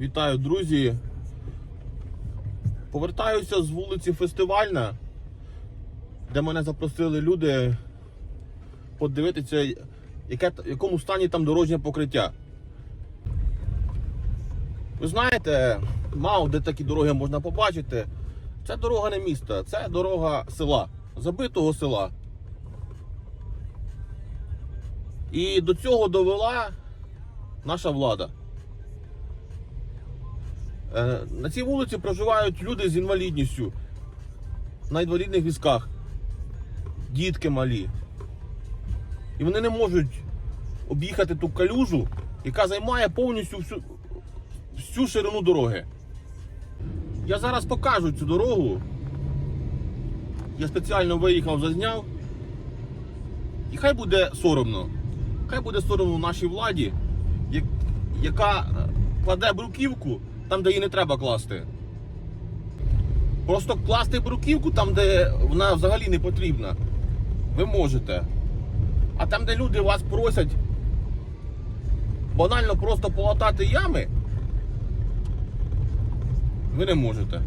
Вітаю, друзі. Повертаюся з вулиці Фестивальна, де мене запросили люди подивитися, яке, в якому стані там дорожнє покриття. Ви знаєте, мало де такі дороги можна побачити. Це дорога не міста, це дорога села, забитого села. І до цього довела наша влада. Е, На цій вулиці проживають люди з інвалідністю на інвалідних візках, дітки малі. І вони не можуть об'їхати ту калюжу, яка займає повністю всю, всю ширину дороги. Я зараз покажу цю дорогу. Я спеціально виїхав, зазняв. І хай буде соромно. Хай буде соромно нашій владі, яка е, кладе бруківку там, де її не треба класти. Просто класти бруківку там, де вона взагалі не потрібна. Ви можете. А там, де люди вас просять банально просто полатати ями, ви не можете.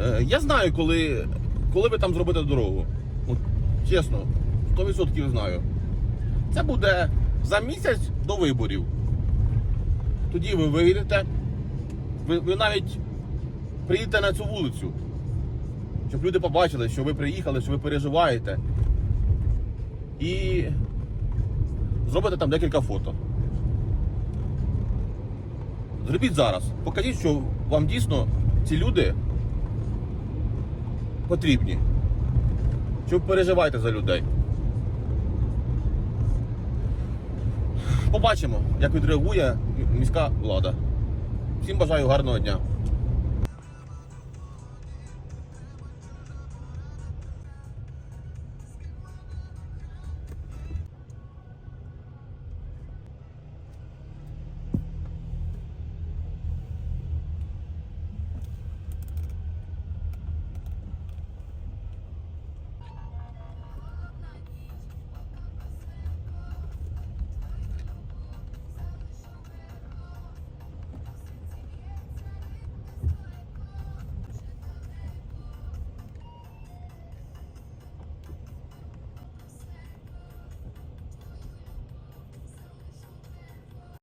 Е, Я знаю, коли, коли ви там зробите дорогу. От, чесно, 100% знаю. Це буде за місяць до виборів. Тоді ви вийдете, ви, ви навіть приїдете на цю вулицю, щоб люди побачили, що ви приїхали, що ви переживаєте. І зробите там декілька фото. Зробіть зараз. Покажіть, що вам дійсно ці люди потрібні. Що ви переживаєте за людей. Побачимо, як відреагує міська влада. Всім бажаю гарного дня.